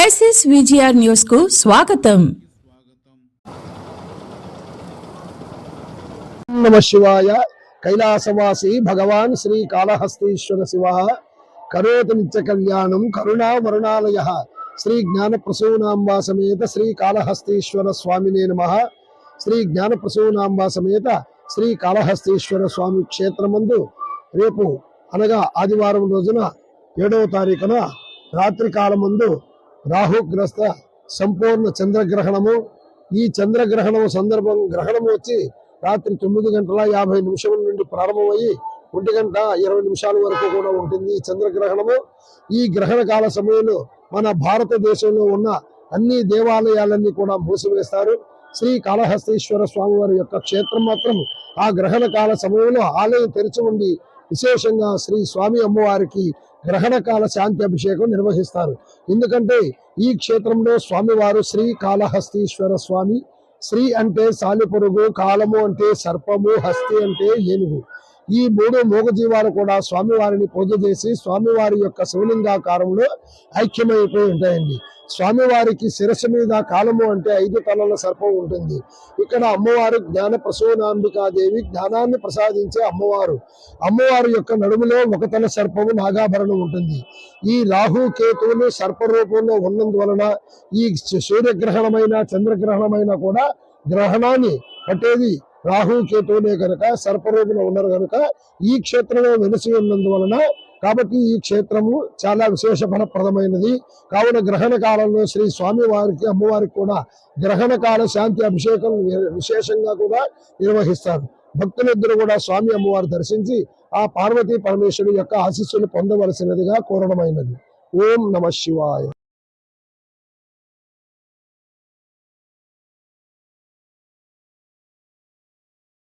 SS VGR న్యూస్కు స్వాగతం. నమ శివాయ. కైలాసవాసి భగవాన్ శ్రీ కాళహస్తీశ్వర శివ. కరోతి నిత్య కళ్యాణం కరుణా వరుణాలయ. శ్రీ జ్ఞాన ప్రసూనాంబా సమేత శ్రీ కాళహస్తీశ్వర స్వామినే నమ. శ్రీ జ్ఞాన ప్రసూనాంబా సమేత శ్రీ కాళహస్తీశ్వర స్వామి క్షేత్రమందు రేపు అనగా ఆదివారం రోజున ఏడవ తారీఖున రాత్రి కాలమందు రాహుగ్రస్త సంపూర్ణ చంద్రగ్రహణము. ఈ చంద్రగ్రహణము సందర్భం గ్రహణము వచ్చి రాత్రి తొమ్మిది గంటల యాభై నిమిషముల నుండి ప్రారంభమయ్యి ఒంటి గంట ఇరవై నిమిషాల వరకు కూడా ఉంటుంది ఈ చంద్రగ్రహణము. ఈ గ్రహణ కాల సమయంలో మన భారతదేశంలో ఉన్న అన్ని దేవాలయాలన్నీ కూడా మూసివేస్తారు. శ్రీ కాళహస్తీశ్వర స్వామి వారి యొక్క క్షేత్రం మాత్రం ఆ గ్రహణ కాల సమయంలో ఆలయం తెరిచి ఉండి విశేషంగా శ్రీ స్వామి అమ్మవారికి గ్రహణకాల శాంతి అభిషేకం నిర్వహిస్తారు. ఎందుకంటే ఈ క్షేత్రంలో స్వామివారు శ్రీ కాళహస్తీశ్వర స్వామి శ్రీ అంటే సాలిపురుగు కాలము అంటే సర్పము హస్తి అంటే ఏనుగు. ఈ మూడు మూగజీవాలు కూడా స్వామివారిని పూజ చేసి స్వామివారి యొక్క శివలింగాకారంలో ఐక్యమైపోయి ఉంటాయండి. స్వామివారికి శిరస్సు మీద కాలము అంటే ఐదు తలల సర్పం ఉంటుంది. ఇక్కడ అమ్మవారు జ్ఞాన ప్రసూనాంబికాదేవి జ్ఞానాన్ని ప్రసాదించే అమ్మవారు. అమ్మవారి యొక్క నడుములో ఒక తల సర్పము నాగాభరణం ఉంటుంది. ఈ రాహు కేతువులు సర్పరూపంలో ఉన్నందువలన ఈ సూర్యగ్రహణమైన చంద్రగ్రహణమైన కూడా గ్రహణాన్ని పట్టేది రాహు కేతువులే కనుక సర్పరూపులో ఉన్నారు కనుక ఈ క్షేత్రంలో వెలిసి ఉన్నందువలన కాబట్టి ఈ క్షేత్రము చాలా విశేష ఫలప్రదమైనది. కావున గ్రహణ కాలంలో శ్రీ స్వామి వారికి అమ్మవారికి కూడా గ్రహణ కాల శాంతి అభిషేకం విశేషంగా కూడా నిర్వహిస్తారు. భక్తులిద్దరూ కూడా స్వామి అమ్మవారు దర్శించి ఆ పార్వతీ పరమేశ్వరుడు యొక్క ఆశీస్సులు పొందవలసినదిగా కోరడమైనది. ఓం నమ శివాయ.